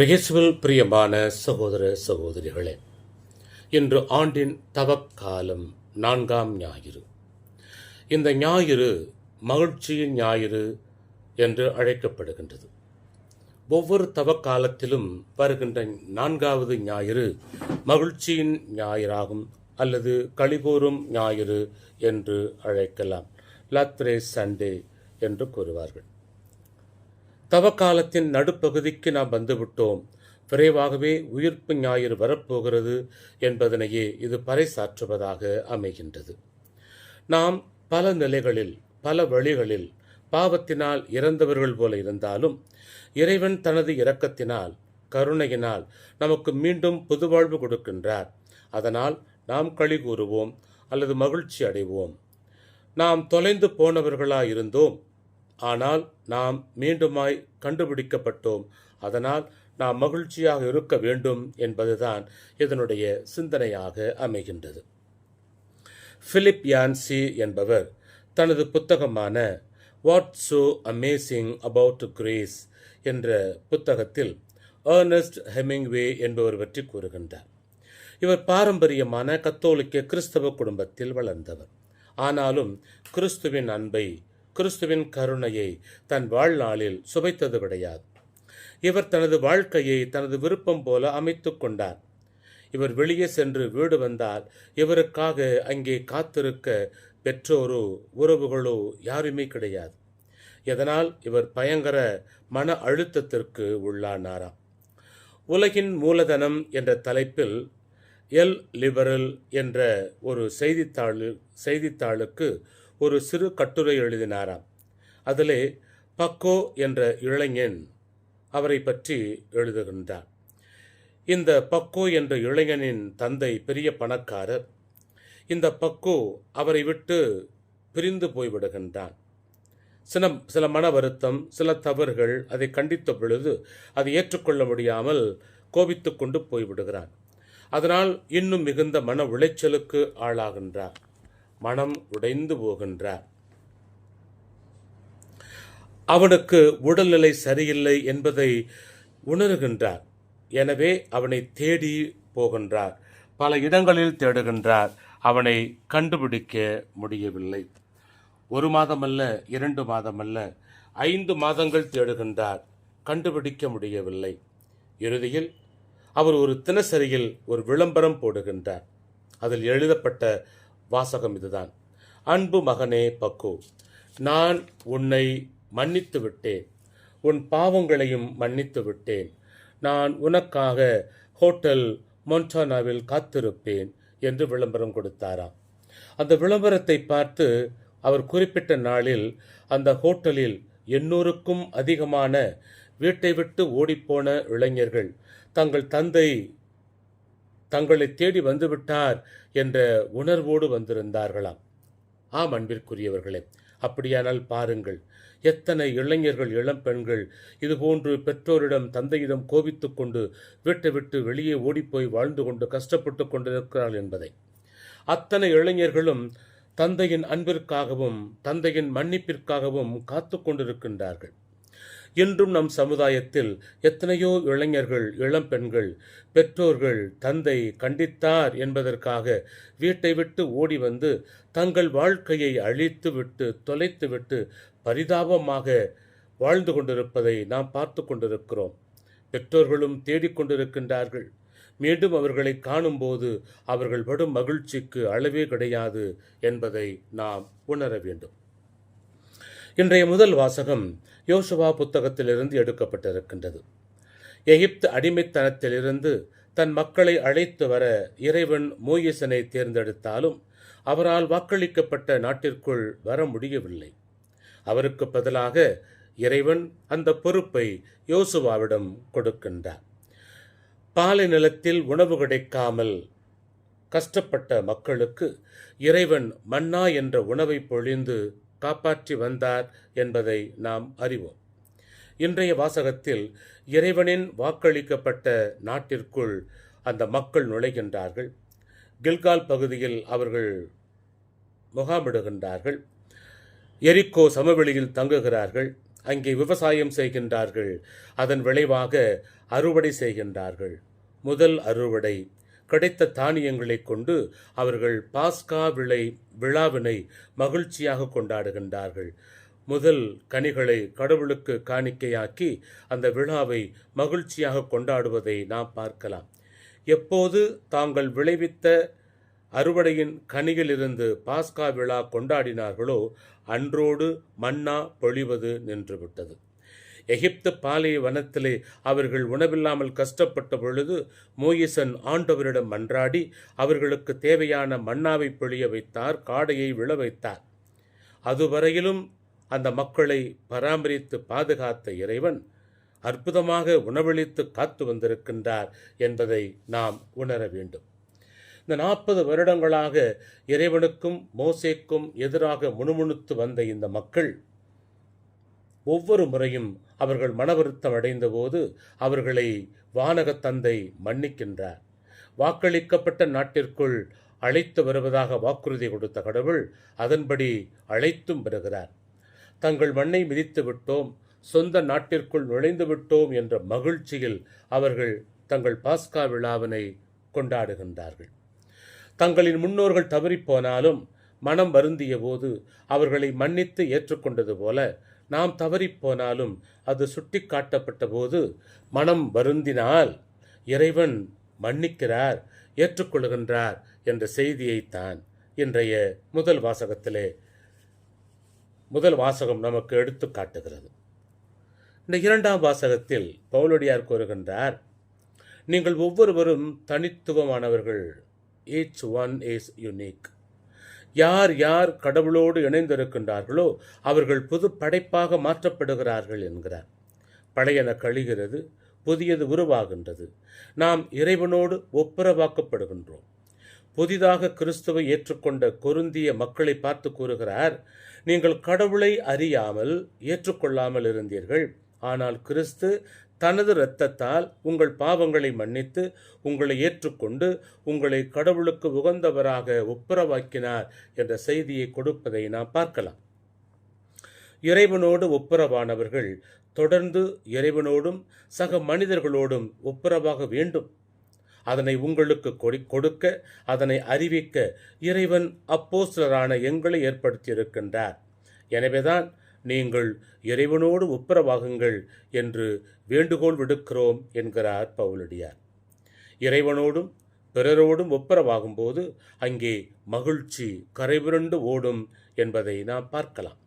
பிரகேசுவில் பிரியமான சகோதர சகோதரிகளே இன்று ஆண்டின் தவக்காலம் நான்காம் ஞாயிறு. இந்த ஞாயிறு மகிழ்ச்சியின் ஞாயிறு என்று அழைக்கப்படுகின்றது. ஒவ்வொரு தவக்காலத்திலும் வருகின்ற நான்காவது ஞாயிறு மகிழ்ச்சியின் ஞாயிறாகும் அல்லது கழிகூறும் ஞாயிறு என்று அழைக்கலாம். லத்ரே சண்டே என்று கூறுவார்கள். தவக்காலத்தின் நடுப்பகுதிக்கு நாம் வந்துவிட்டோம். விரைவாகவே உயிர்ப்பு ஞாயிறு வரப்போகிறது என்பதனையே இது பறைசாற்றுவதாக அமைகின்றது. நாம் பல நிலைகளில் பல வழிகளில் பாவத்தினால் இறந்தவர்கள் போல இருந்தாலும் இறைவன் தனது இரக்கத்தினால் கருணையினால் நமக்கு மீண்டும் புதுவாழ்வு கொடுக்கின்றார். அதனால் நாம் களி கூறுவோம் அல்லது மகிழ்ச்சி அடைவோம். நாம் தொலைந்து போனவர்களாயிருந்தோம். ஆனால் நாம் மீண்டுமாய் கண்டுபிடிக்கப்பட்டோம். அதனால் நாம் மகிழ்ச்சியாக இருக்க வேண்டும் என்பதுதான் இதனுடைய சிந்தனையாக அமைகின்றது. பிலிப் யான்சி என்பவர் தனது புத்தகமான what so amazing about grace என்ற புத்தகத்தில் ஏர்னஸ்ட் ஹெமிங்வே என்பவர் பற்றி கூறுகின்றார். இவர் பாரம்பரியமான கத்தோலிக்க கிறிஸ்தவ குடும்பத்தில் வளர்ந்தவர். ஆனாலும் கிறிஸ்துவின் அன்பை கிறிஸ்துவின் கருணையை தன் வாழ்நாளில் சுவைத்தது கிடையாது இவர் தனது வாழ்க்கையை தனது விருப்பம் போல அமைத்து கொண்டார். இவர் வெளியே சென்று வீடு வந்தால் இவருக்காக அங்கே காத்திருக்க பெற்றோரோ உறவுகளோ யாருமே கிடையாது. இதனால் இவர் பயங்கர மன அழுத்தத்திற்கு உள்ளானாராம். உலகின் மூலதனம் என்ற தலைப்பில் எல் லிபரல் என்ற ஒரு செய்தித்தாள் செய்தித்தாளுக்கு ஒரு சிறு கட்டுரை எழுதினாராம். அதிலே பக்கோ என்ற இளைஞன் அவரை பற்றி எழுதுகின்றார். இந்த பக்கோ என்ற இளைஞனின் தந்தை பெரிய பணக்காரர். இந்த பக்கோ அவரை விட்டு பிரிந்து போய்விடுகின்றான். சில சில மன வருத்தம் சில தவறுகள் அதை கண்டித்த பொழுது அதை ஏற்றுக்கொள்ள முடியாமல் கோபித்து கொண்டு போய்விடுகிறான். அதனால் இன்னும் மிகுந்த மன உளைச்சலுக்கு ஆளாகின்றார். மனம் உடைந்து போகின்றார். அவனுக்கு உடல்நிலை சரியில்லை என்பதை உணர்கின்றார். எனவே அவனை தேடி போகின்றார். பல இடங்களில் தேடுகின்றார். அவனை கண்டுபிடிக்க முடியவில்லை. ஒரு மாதமல்ல இரண்டு மாதமல்ல ஐந்து மாதங்கள் தேடுகின்றார். கண்டுபிடிக்க முடியவில்லை. இறுதியில் அவர் ஒரு தினசரியில் ஒரு விளம்பரம் போடுகின்றார். அதில் எழுதப்பட்ட வாசகம் இதுதான். அன்பு மகனே பக்கு. நான் உன்னை மன்னித்து விட்டேன் உன் பாவங்களையும் மன்னித்து விட்டேன் நான் உனக்காக ஹோட்டல் மொன்டானாவில் காத்திருப்பேன் என்று விளம்பரம் கொடுத்தாராம். அந்த விளம்பரத்தை பார்த்து அவர் குறிப்பிட்ட நாளில் அந்த ஹோட்டலில் எண்ணூறுக்கும் அதிகமான வீட்டை விட்டு ஓடிப்போன இளைஞர்கள் தங்கள் தந்தை தங்களை தேடி வந்துவிட்டார் என்ற உணர்வோடு வந்திருந்தார்களாம். ஆம் அன்பிற்குரியவர்களே அப்படியானால் பாருங்கள் எத்தனை இளைஞர்கள் இளம் பெண்கள் இதுபோன்று பெற்றோரிடம் தந்தையிடம் கோபித்துக் கொண்டு வீட்டை விட்டு வெளியே ஓடிப்போய் வாழ்ந்து கொண்டு கஷ்டப்பட்டு கொண்டிருக்கிறார்கள் என்பதை. அத்தனை இளைஞர்களும் தந்தையின் அன்பிற்காகவும் தந்தையின் மன்னிப்பிற்காகவும் காத்து கொண்டிருக்கின்றார்கள். இன்றும் நம் சமுதாயத்தில் எத்தனையோ இளைஞர்கள் இளம் பெண்கள் பெற்றோர்கள் தந்தை கண்டித்தார் என்பதற்காக வீட்டை விட்டு ஓடி வந்து தங்கள் வாழ்க்கையை அழித்து விட்டு தொலைத்து விட்டு பரிதாபமாக வாழ்ந்து கொண்டிருப்பதை நாம் பார்த்து கொண்டிருக்கிறோம். பெற்றோர்களும் தேடிக்கொண்டிருக்கின்றார்கள் மீண்டும் அவர்களை காணும்போது அவர்கள் படும் மகிழ்ச்சிக்கு அளவே கிடையாது என்பதை நாம் உணர வேண்டும். இன்றைய முதல் வாசகம் யோசுவா புத்தகத்திலிருந்து எடுக்கப்பட்டிருக்கின்றது. எகிப்து அடிமைத்தனத்திலிருந்து தன் மக்களை அழைத்து வர இறைவன் மோயிசனை தேர்ந்தெடுத்தாலும் அவரால் வாக்களிக்கப்பட்ட நாட்டிற்குள் வர முடியவில்லை. அவருக்கு பதிலாக இறைவன் அந்த பொறுப்பை யோசுவாவிடம் கொடுக்கின்றார். பாலை நிலத்தில் உணவு கிடைக்காமல் கஷ்டப்பட்ட மக்களுக்கு இறைவன் மன்னா என்ற உணவை பொழிந்து காப்பாற்றி வந்தார் என்பதை நாம் அறிவோம். இன்றைய வாசகத்தில் இறைவனின் வாக்களிக்கப்பட்ட நாட்டிற்குள் அந்த மக்கள் நுழைகின்றார்கள். கில்கால் பகுதியில் அவர்கள் முகாமிடுகின்றார்கள். எரிக்கோ சமவெளியில் தங்குகிறார்கள். அங்கே விவசாயம் செய்கின்றார்கள். அதன் விளைவாக அறுவடை செய்கின்றார்கள். முதல் அறுவடை கிடைத்த தானியங்களை கொண்டு அவர்கள் பாஸ்கா விளை விழாவினை மகிழ்ச்சியாக கொண்டாடுகின்றார்கள். முதல் கனிகளை கடவுளுக்கு காணிக்கையாக்கி அந்த விழாவை மகிழ்ச்சியாக கொண்டாடுவதை நாம் பார்க்கலாம். எப்போது தாங்கள் விளைவித்த அறுவடையின் கனியிலிருந்து பாஸ்கா விழா கொண்டாடினார்களோ அன்றோடு மன்னா பொழிவது நின்றுவிட்டது. எகிப்து பாலை வனத்திலே அவர்கள் உணவில்லாமல் கஷ்டப்பட்ட பொழுது மோயிசன் ஆண்டவரிடம் மன்றாடி அவர்களுக்கு தேவையான மன்னாவை பொழிய வைத்தார் காடையை விழ வைத்தார். அதுவரையிலும் அந்த மக்களை பராமரித்து பாதுகாத்த இறைவன் அற்புதமாக உணவளித்து காத்து வந்திருக்கின்றார் என்பதை நாம் உணர வேண்டும். இந்த நாற்பது வருடங்களாக இறைவனுக்கும் மோசேக்கும் எதிராக முணுமுணுத்து வந்த இந்த மக்கள் ஒவ்வொரு முறையும் அவர்கள் மனவருத்தம் அடைந்தபோது அவர்களை வானகத் தந்தை மன்னிக்கின்றார். வாக்களிக்கப்பட்ட நாட்டிற்குள் அழைத்து வருவதாக வாக்குறுதி கொடுத்த கடவுள் அதன்படி அழைத்தும் வருகிறார். தங்கள் மண்ணை மிதித்து விட்டோம் சொந்த நாட்டிற்குள் நுழைந்து விட்டோம் என்ற மகிழ்ச்சியில் அவர்கள் தங்கள் பாஸ்கா விழாவினை கொண்டாடுகின்றார்கள். தங்களின் முன்னோர்கள் தவறிப்போனாலும் மனம் வருந்திய போது அவர்களை மன்னித்து ஏற்றுக்கொண்டது போல நாம் தவறிப்போனாலும் அது சுட்டி காட்டப்பட்ட போது மனம் வருந்தினால் இறைவன் மன்னிக்கிறார் ஏற்றுக்கொள்கின்றார் என்ற செய்தியைத்தான் இன்றைய முதல் வாசகத்திலே முதல் வாசகம் நமக்கு எடுத்து காட்டுகிறது. இந்த இரண்டாம் வாசகத்தில் பவுலடியார் கூறுகின்றார் நீங்கள் ஒவ்வொருவரும் தனித்துவமானவர்கள். ஈச் ஒன் இஸ் யுனிக் யார் யார் கடவுளோடு இணைந்திருக்கின்றார்களோ அவர்கள் புது படைப்பாக மாற்றப்படுகிறார்கள் என்கிறார். பழையன கழிகிறது புதியது உருவாகின்றது. நாம் இறைவனோடு ஒப்புரவாக்கப்படுகின்றோம். புதிதாக கிறிஸ்துவை ஏற்றுக்கொண்ட கொருந்திய மக்களை பார்த்து கூறுகிறார் நீங்கள் கடவுளை அறியாமல் ஏற்றுக்கொள்ளாமல் இருந்தீர்கள். ஆனால் கிறிஸ்து தனது இரத்தத்தால் உங்கள் பாவங்களை மன்னித்து உங்களை ஏற்றுக்கொண்டு உங்களை கடவுளுக்கு உகந்தவராக ஒப்புரவாக்கினார் என்ற செய்தியை கொடுப்பதை நாம் பார்க்கலாம். இறைவனோடு ஒப்புரவானவர்கள் தொடர்ந்து இறைவனோடும் சக மனிதர்களோடும் ஒப்புரவாக வேண்டும். அதனை உங்களுக்கு கொடி- கொடுக்க அதனை அறிவிக்க இறைவன் அப்போஸ்டரான எங்களை ஏற்படுத்தியிருக்கின்றார். எனவேதான் நீங்கள் இறைவனோடு ஒப்புரவாகுங்கள் என்று வேண்டுகோள் விடுக்கிறோம் என்கிறார் பவுலடியார். இறைவனோடும் பிறரோடும் ஒப்புரவாகும்போது அங்கே மகிழ்ச்சி கரைபுரண்டு ஓடும் என்பதை நாம் பார்க்கலாம்.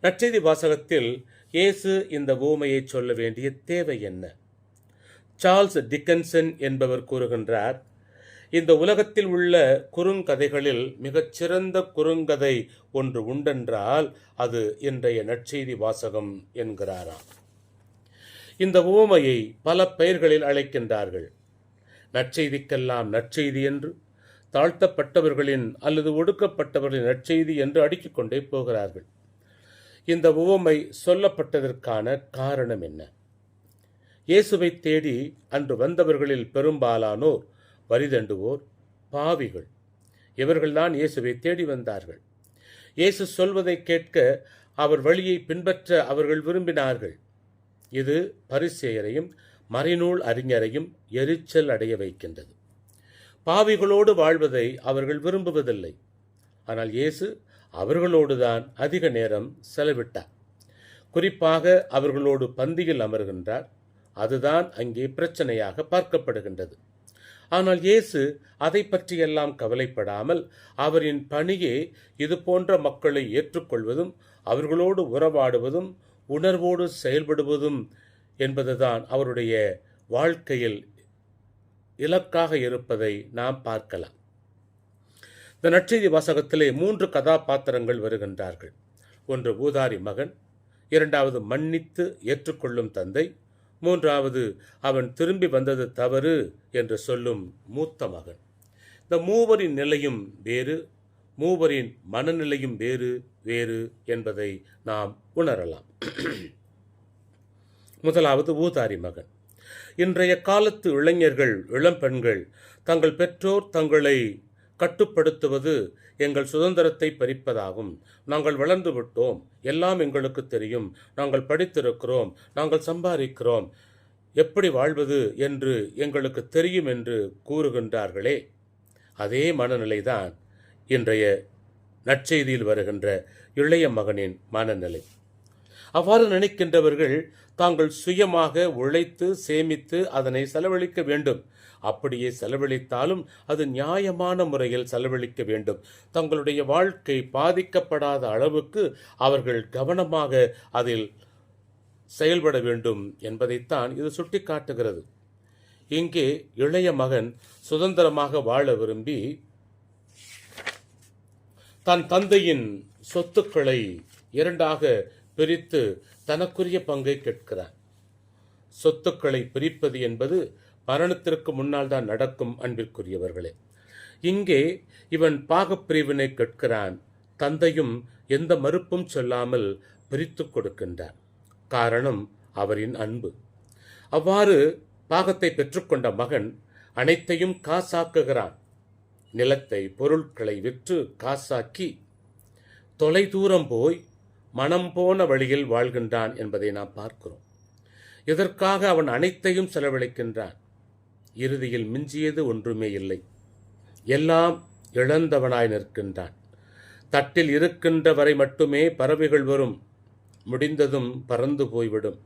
நற்செய்தி வாசகத்தில் இயேசு இந்த ஊமையை சொல்ல வேண்டிய தேவை என்ன? சார்ல்ஸ் டிக்கன்சன் என்பவர் கூறுகின்றார் இந்த உலகத்தில் உள்ள குறுங்கதைகளில் மிகச்சிறந்த குறுங்கதை ஒன்று உண்டென்றால் அது இன்றைய நற்செய்தி வாசகம் என்கிறாராம். இந்த உவமையை பல பெயர்களில் அழைக்கின்றார்கள். நற்செய்திக்கெல்லாம் நற்செய்தி என்று தாழ்த்தப்பட்டவர்களின் அல்லது ஒடுக்கப்பட்டவர்களின் நற்செய்தி என்று அடுக்கிக் கொண்டே போகிறார்கள். இந்த உவமை சொல்லப்பட்டதற்கான காரணம் என்ன? இயேசுவை தேடி அன்று வந்தவர்களில் பெரும்பாலானோர் வரிதண்டுவோர் பாவிகள். இவர்கள்தான் இயேசுவை தேடி வந்தார்கள். இயேசு சொல்வதை கேட்க அவர் வழியை பின்பற்ற அவர்கள் விரும்பினார்கள். இது பரிசேயரையும் மறைநூல் அறிஞரையும் எரிச்சல் அடைய வைக்கின்றது. பாவிகளோடு வாழ்வதை அவர்கள் விரும்புவதில்லை. ஆனால் இயேசு அவர்களோடுதான் அதிக நேரம் செலவிட்டார். குறிப்பாக அவர்களோடு பந்தியில் அமர்கின்றார். அதுதான் அங்கே பிரச்சனையாக பார்க்கப்படுகின்றது. ஆனால் இயேசு அதை பற்றியெல்லாம் கவலைப்படாமல் அவரின் பணியே இது போன்ற மக்களை ஏற்றுக்கொள்வதும் அவர்களோடு உறவாடுவதும் உணர்வோடு செயல்படுவதும் என்பதுதான் அவருடைய வாழ்க்கையில் இலக்காக இருப்பதை நாம் பார்க்கலாம். இந்த நற்செய்தி வாசகத்திலே மூன்று கதாபாத்திரங்கள் வருகின்றார்கள். ஒன்று ஊதாரி மகன். இரண்டாவது மன்னித்து ஏற்றுக்கொள்ளும் தந்தை. மூன்றாவது அவன் திரும்பி வந்தது தவறு என்று சொல்லும் மூத்த மகன். இந்த மூவரின் நிலையும் வேறு மூவரின் மனநிலையும் வேறு வேறு என்பதை நாம் உணரலாம். முதலாவது ஊதாரி மகன். இன்றைய காலத்து இளைஞர்கள் இளம்பெண்கள் தங்கள் பெற்றோர் தங்களை கட்டுப்படுத்துவது எங்கள் சுதந்திரத்தை பறிப்பதாகும். நாங்கள் வளர்ந்து விட்டோம். எல்லாம் எங்களுக்கு தெரியும். நாங்கள் படித்திருக்கிறோம். நாங்கள் சம்பாதிக்கிறோம். எப்படி வாழ்வது என்று எங்களுக்கு தெரியும் என்று கூறுகின்றார்களே. அதே மனநிலைதான் இன்றைய நற்செய்தியில் வருகின்ற இளைய மகனின் மனநிலை. அவ்வாறு நினைக்கின்றவர்கள் தாங்கள் சுயமாக உழைத்து சேமித்து அதனை செலவழிக்க வேண்டும். அப்படியே செலவழித்தாலும் அது நியாயமான முறையில் செலவழிக்க வேண்டும். தங்களுடைய வாழ்க்கை பாதிக்கப்படாத அளவுக்கு அவர்கள் கவனமாக அதில் செயல்பட வேண்டும் என்பதைத்தான் இது சுட்டிக்காட்டுகிறது. இங்கே இளைய மகன் சுதந்திரமாக வாழ விரும்பி தன் தந்தையின் சொத்துக்களை இரண்டாக பிரித்து தனக்குரிய பங்கை கேட்கிறான் சொத்துக்களை பிரிப்பது என்பது மரணத்திற்கு முன்னால் தான் நடக்கும் அன்பிற்குரியவர்களே. இங்கே இவன் பாகப்பிரிவினை கேட்கிறான் தந்தையும் எந்த மறுப்பும் சொல்லாமல் பிரித்து கொடுக்கின்றார். காரணம் அவரின் அன்பு. அவ்வாறு பாகத்தை பெற்றுக்கொண்ட மகன் அனைத்தையும் காசாக்குகிறான். நிலத்தை பொருட்களை விற்று காசாக்கி தொலை தூரம் போய் மனம் போன வழியில் வாழ்கின்றான் என்பதை நாம் பார்க்கிறோம். இதற்காக அவன் அனைத்தையும் செலவழிக்கின்றான்? இறுதியில் மிஞ்சியது ஒன்றுமே இல்லை. எல்லாம் இழந்தவனாய் நிற்கின்றான். தட்டில் இருக்கின்ற வரை மட்டுமே பறவைகள் வரும். முடிந்ததும் பறந்து போய்விடும்.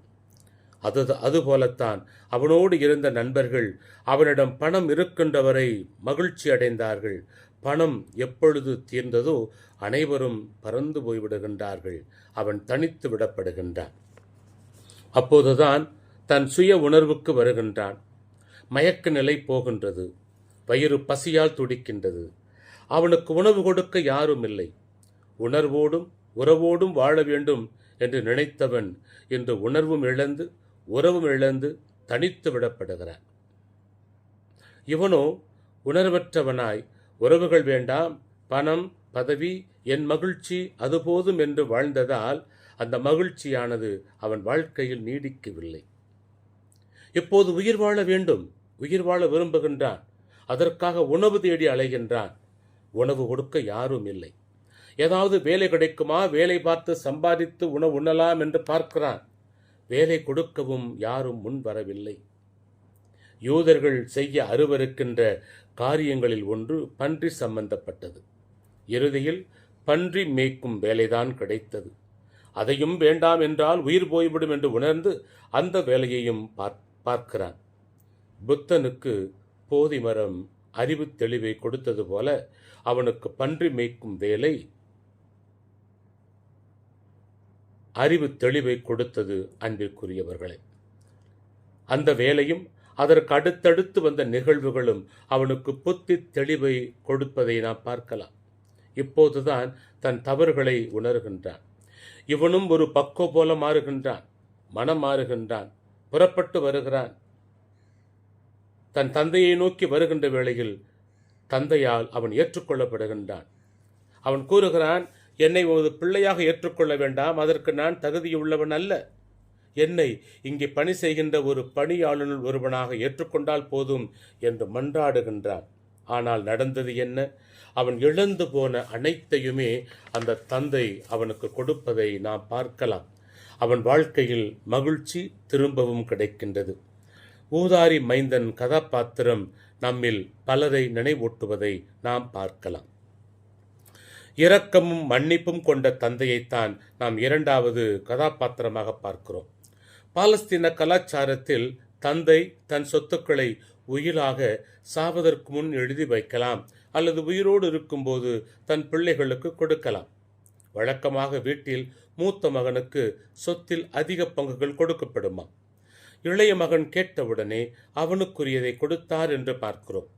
அது அதுபோலத்தான் அவனோடு இருந்த நண்பர்கள் அவனிடம் பணம் இருக்கின்றவரை மகிழ்ச்சி அடைந்தார்கள். பணம் எப்பொழுது தீர்ந்ததோ அனைவரும் பறந்து போய்விடுகின்றார்கள். அவன் தனித்து விடப்படுகின்றான். அப்போதுதான் தன் சுய உணர்வுக்கு வருகின்றான். மயக்க நிலை போகின்றது. வயிறு பசியால் துடிக்கின்றது. அவனுக்கு உணவு கொடுக்க யாரும் இல்லை உணர்வோடும் உறவோடும் வாழ வேண்டும் என்று நினைத்தவன் இன்று உணர்வும் இழந்து உறவும் இழந்து தனித்து விடப்படுகிறான். இவனோ உணர்வற்றவனாய் உறவுகள் வேண்டாம் பணம் பதவி என் மகிழ்ச்சி அது போதும் என்று வாழ்ந்ததால் அந்த மகிழ்ச்சியானது அவன் வாழ்க்கையில் நீடிக்கவில்லை. இப்போது உயிர் வாழ வேண்டும்? உயிர் வாழ விரும்புகின்றான். அதற்காக உணவு தேடி அலைகின்றான். உணவு கொடுக்க யாரும் இல்லை. ஏதாவது வேலை கிடைக்குமா? வேலை பார்த்து சம்பாதித்து உணவு உண்ணலாம் என்று பார்க்கிறான். வேலை கொடுக்கவும் யாரும் முன் வரவில்லை. யூதர்கள் செய்ய அருவருக்கின்ற காரியங்களில் ஒன்று பன்றி சம்பந்தப்பட்டது. இறுதியில் பன்றி மேய்க்கும் வேலைதான் கிடைத்தது. அதையும் வேண்டாம் என்றால் உயிர் போய்விடும் என்று உணர்ந்து அந்த வேலையையும் பார்க்கிறான். புத்தனுக்கு போதி மரம் அறிவு தெளிவை கொடுத்தது போல அவனுக்கு பன்றி மேய்க்கும் வேலை அறிவு தெளிவை கொடுத்தது அன்பிற்குரியவர்களே. அந்த வேலையும் அதற்கு அடுத்தடுத்து வந்த நிகழ்வுகளும் அவனுக்கு புத்தி தெளிவை கொடுப்பதை நாம் பார்க்கலாம். இப்போதுதான் தன் தவறுகளை உணர்கின்றான். இவனும் ஒரு பக்கோ போல மாறுகின்றான் மனம் மாறுகின்றான். புறப்பட்டு வருகிறான். தன் தந்தையை நோக்கி வருகின்ற வேளையில் தந்தையால் அவன் ஏற்றுக்கொள்ளப்படுகின்றான். அவன் கூறுகிறான் என்னை ஒரு பிள்ளையாக ஏற்றுக்கொள்ள வேண்டாம் அதற்கு நான் தகுதியுள்ளவன் அல்ல. என்னை இங்கே பணி செய்கின்ற ஒரு பணியாளர் ஒருவனாக ஏற்றுக்கொண்டால் போதும் என்று மன்றாடுகின்றான். ஆனால் நடந்தது என்ன? அவன் இழந்து போன அனைத்தையுமே அந்த தந்தை அவனுக்கு கொடுப்பதை நாம் பார்க்கலாம். அவன் வாழ்க்கையில் மகிழ்ச்சி திரும்பவும் கிடைக்கின்றது. ஊதாரி மைந்தன் கதாபாத்திரம் நம்மில் பலரை நினைவூட்டுவதை நாம் பார்க்கலாம். இரக்கமும் மன்னிப்பும் கொண்ட தந்தையைத்தான் நாம் இரண்டாவது கதாபாத்திரமாக பார்க்கிறோம். பாலஸ்தீன கலாச்சாரத்தில் தந்தை தன் சொத்துக்களை உயிராக சாவதற்கு முன் எழுதி வைக்கலாம் அல்லது உயிரோடு இருக்கும்போது தன் பிள்ளைகளுக்கு கொடுக்கலாம். வழக்கமாக வீட்டில் மூத்த மகனுக்கு சொத்தில் அதிக பங்குகள் கொடுக்கப்படுமா? இளைய மகன் கேட்டவுடனே அவனுக்குரியதை கொடுத்தார் என்று பார்க்கிறோம்.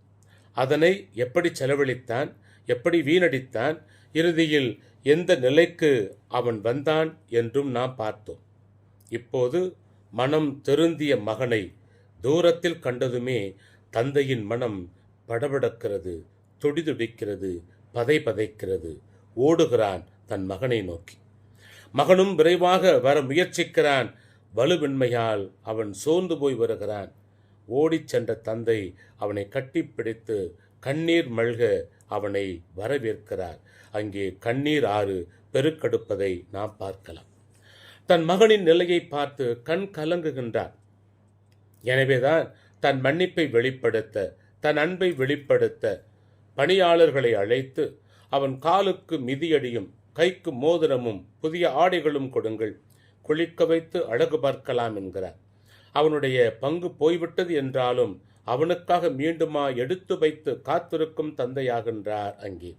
அதனை எப்படி செலவழித்தான்? எப்படி வீணடித்தான்? இறுதியில் எந்த நிலைக்கு அவன் வந்தான் என்றும் நாம் பார்த்தோம். இப்போது மனம் திருந்திய மகனை தூரத்தில் கண்டதுமே தந்தையின் மனம் படபடக்கிறது துடிதுடிக்கிறது பதை பதைக்கிறது ஓடுகிறான் தன் மகனை நோக்கி. மகனும் விரைவாக வர முயற்சிக்கிறான். வலுவின்மையால் அவன் சோர்ந்து போய் வருகிறான். ஓடிச் சென்ற தந்தை அவனை கட்டிப்பிடித்து கண்ணீர் மல்க அவனை வரவேற்கிறார். அங்கே கண்ணீர் ஆறு பெருக்கெடுப்பதை நாம் பார்க்கலாம். தன் மகனின் நிலையை பார்த்து கண் கலங்குகின்றார் எனவேதான் தன் மன்னிப்பை வெளிப்படுத்த தன் அன்பை வெளிப்படுத்த பணியாளர்களை அழைத்து அவன் காலுக்கு மிதியடியும் கைக்கு மோதிரமும் புதிய ஆடைகளும் கொடுங்கள். குளிக்க வைத்து அழகு பார்க்கலாம் என்கிறார். அவனுடைய பங்கு போய்விட்டது என்றாலும் அவனுக்காக மீண்டுமா எடுத்து வைத்து காத்திருக்கும் தந்தையாகின்றார் அங்கே.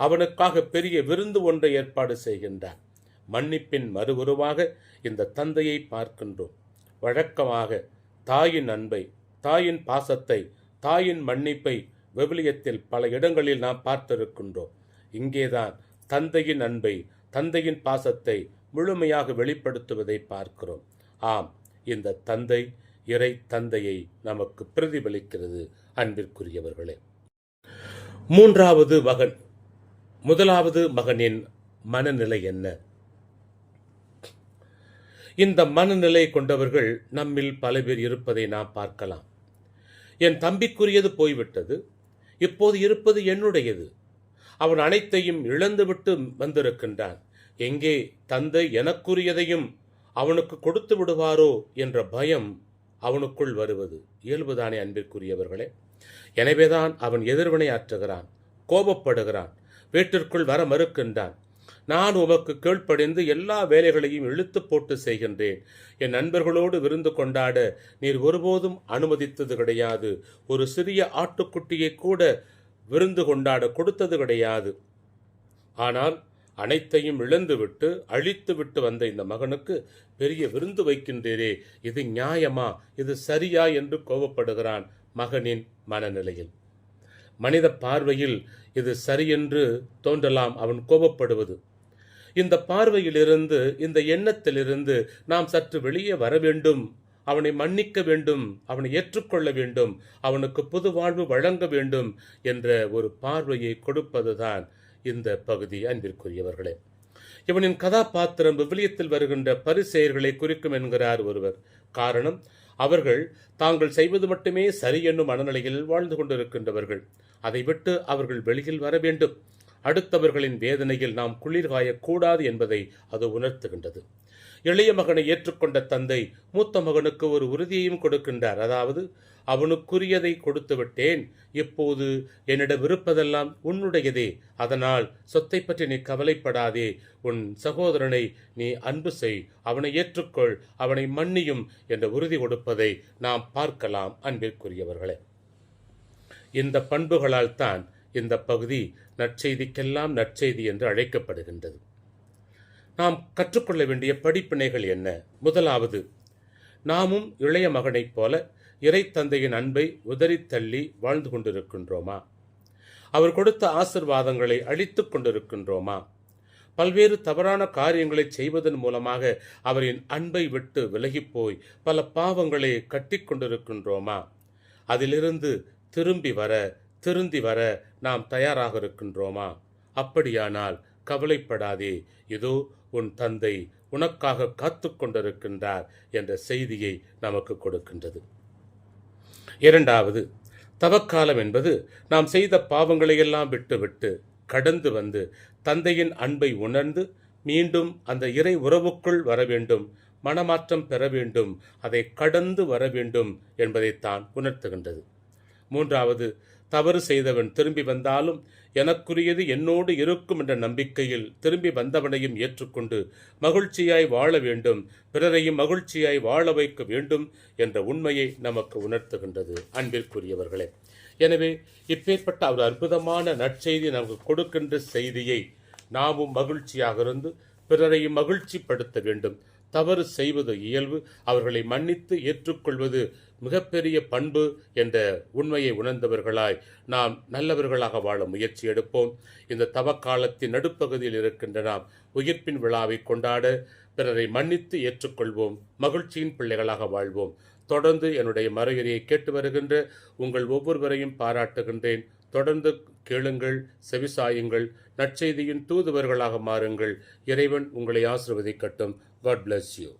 அவனுக்காக பெரிய விருந்து ஒன்றை ஏற்பாடு செய்கின்றார். மன்னிப்பின் மறுவுருவாக இந்த தந்தையை பார்க்கின்றோம். வழக்கமாக தாயின் அன்பை தாயின் பாசத்தை தாயின் மன்னிப்பை விவிலியத்தில் பல இடங்களில் நாம் பார்த்திருக்கின்றோம். இங்கேதான் தந்தையின் அன்பை தந்தையின் பாசத்தை முழுமையாக வெளிப்படுத்துவதை பார்க்கிறோம். ஆம் இந்த தந்தை இறை தந்தையை நமக்கு பிரதிபலிக்கிறது அன்பிற்குரியவர்களே. மூன்றாவது மகன். முதலாவது மகனின் மனநிலை என்ன? இந்த மனநிலை கொண்டவர்கள் நம்மில் பல பேர் இருப்பதை நாம் பார்க்கலாம். என் தம்பிக்குரியது போய்விட்டது. இப்போது இருப்பது என்னுடையது. அவன் அனைத்தையும் இழந்துவிட்டு வந்திருக்கின்றான். எங்கே தந்தை எனக்குரியதையும் அவனுக்கு கொடுத்து விடுவாரோ என்ற பயம் அவனுக்குள் வருவது. இயல்புதானே அன்பிற்குரியவர்களே. எனவேதான் அவன் எதிர்வினை ஆற்றுகிறான் கோபப்படுகிறான் வீட்டிற்குள் வர மறுக்கின்றான். நான் உமக்கு கீழ்ப்படிந்து எல்லா வேலைகளையும் இழுத்து போட்டு செய்கின்றேன். என் நண்பர்களோடு விருந்து கொண்டாட நீர் ஒருபோதும் அனுமதித்தது கிடையாது. ஒரு சிறிய ஆட்டுக்குட்டியை கூட விருந்து கொண்டாட கொடுத்தது கிடையாது. ஆனால் அனைத்தையும் இழந்துவிட்டு அழித்துவிட்டு வந்த இந்த மகனுக்கு பெரிய விருந்து வைக்கின்றீரே இது நியாயமா இது சரியா என்று கோபப்படுகிறான் மகனின் மனநிலையில். மனித பார்வையில் இது சரியென்று தோன்றலாம் அவன் கோபப்படுவது. இந்த பார்வையிலிருந்து இந்த எண்ணத்திலிருந்து நாம் சற்று வெளியே வர வேண்டும். அவனை மன்னிக்க வேண்டும் அவனை ஏற்றுக்கொள்ள வேண்டும் அவனுக்கு புது வாழ்வு வழங்க வேண்டும் என்ற ஒரு பார்வையை கொடுப்பதுதான் இந்த பகுதி. அன்பிற்குரியவர்களே இவனின் கதாபாத்திரம் விவிலியத்தில் வருகின்ற பரிசெயர்களை குறிக்கும் என்கிறார் ஒருவர். காரணம் அவர்கள் தாங்கள் செய்வது மட்டுமே சரி என்னும் மனநிலையில் வாழ்ந்து கொண்டிருக்கின்றவர்கள். அதை விட்டு அவர்கள் வெளியில் வர வேண்டும். அடுத்தவர்களின் வேதனையில் நாம் குளிர் காயக்கூடாது என்பதை அது உணர்த்துகின்றது. இளைய மகனை ஏற்றுக்கொண்ட தந்தை மூத்த மகனுக்கு ஒரு உறுதியையும் கொடுக்கின்றார். அதாவது அவனுக்குரியதை கொடுத்து விட்டேன். இப்போது என்னிடம் இருப்பதெல்லாம் உன்னுடையதே. அதனால் சொத்தை பற்றி நீ கவலைப்படாதே. உன் சகோதரனை நீ அன்பு செய். அவனை ஏற்றுக்கொள். அவனை மன்னியும் என்ற உறுதி கொடுப்பதை நாம் பார்க்கலாம் அன்பிற்குரியவர்களே. இந்த பண்புகளால் தான் இந்த பகுதி நற்செய்திக்கெல்லாம் நற்செய்தி என்று அழைக்கப்படுகின்றது. நாம் கற்றுக்கொள்ள வேண்டிய படிப்பினைகள் என்ன? முதலாவது நாமும் இளைய மகனைப் போல இறை தந்தையின் அன்பை உதறி தள்ளி வாழ்ந்து கொண்டிருக்கின்றோமா? அவர் கொடுத்த ஆசிர்வாதங்களை அழித்துக் கொண்டிருக்கின்றோமா? பல்வேறு தவறான காரியங்களை செய்வதன் மூலமாக அவரின் அன்பை விட்டு விலகிப் போய் பல பாவங்களை கட்டி கொண்டிருக்கின்றோமா? அதிலிருந்து திரும்பி வர திருந்தி வர நாம் தயாராக இருக்கின்றோமா? அப்படியானால் கவலைப்படாதே. இதோ உன் தந்தை உனக்காக காத்து கொண்டிருக்கின்றார் என்ற செய்தியை நமக்கு கொடுக்கின்றது. இரண்டாவது தவக்காலம் என்பது நாம் செய்த பாவங்களையெல்லாம் விட்டுவிட்டு கடந்து வந்து தந்தையின் அன்பை உணர்ந்து மீண்டும் அந்த இறை உறவுக்குள் வர வேண்டும் மனமாற்றம் பெற வேண்டும் அதை கடந்து வர வேண்டும் என்பதைத்தான் உணர்த்துகின்றது. மூன்றாவது தவறு செய்தவன் திரும்பி வந்தாலும் எனக்குரியது என்னோடு இருக்கும் என்ற நம்பிக்கையில் திரும்பி வந்தவனையும் ஏற்றுக்கொண்டு மகிழ்ச்சியாய் வாழ வேண்டும் பிறரையும் மகிழ்ச்சியாய் வாழ வைக்க வேண்டும் என்ற உண்மையை நமக்கு உணர்த்துகின்றது அன்பிற்குரியவர்களே. எனவே இப்பேற்பட்ட ஒரு அற்புதமான நற்செய்தி நமக்கு கொடுக்கின்ற செய்தியை நாமும் மகிழ்ச்சியாக இருந்து பிறரையும் மகிழ்ச்சிப்படுத்த வேண்டும். தவறு செய்வது இயல்பு அவர்களை மன்னித்து ஏற்றுக்கொள்வது மிகப்பெரிய பண்பு என்ற உண்மையை உணர்ந்தவர்களாய் நாம் நல்லவர்களாக வாழ முயற்சி எடுப்போம். இந்த தவக்காலத்தின் நடுப்பகுதியில் இருக்கின்ற நாம் உயிர்ப்பின் விழாவை கொண்டாட பிறரை மன்னித்து ஏற்றுக்கொள்வோம். மகிழ்ச்சியின் பிள்ளைகளாக வாழ்வோம். தொடர்ந்து என்னுடைய மறையுறையை கேட்டு வருகின்ற உங்கள் ஒவ்வொருவரையும் பாராட்டுகின்றேன். தொடர்ந்து கேளுங்கள் செவிசாயுங்கள் நற்செய்தியின் தூதுவர்களாக மாறுங்கள். இறைவன் உங்களை ஆசிர்வதிக்கட்டும். God bless you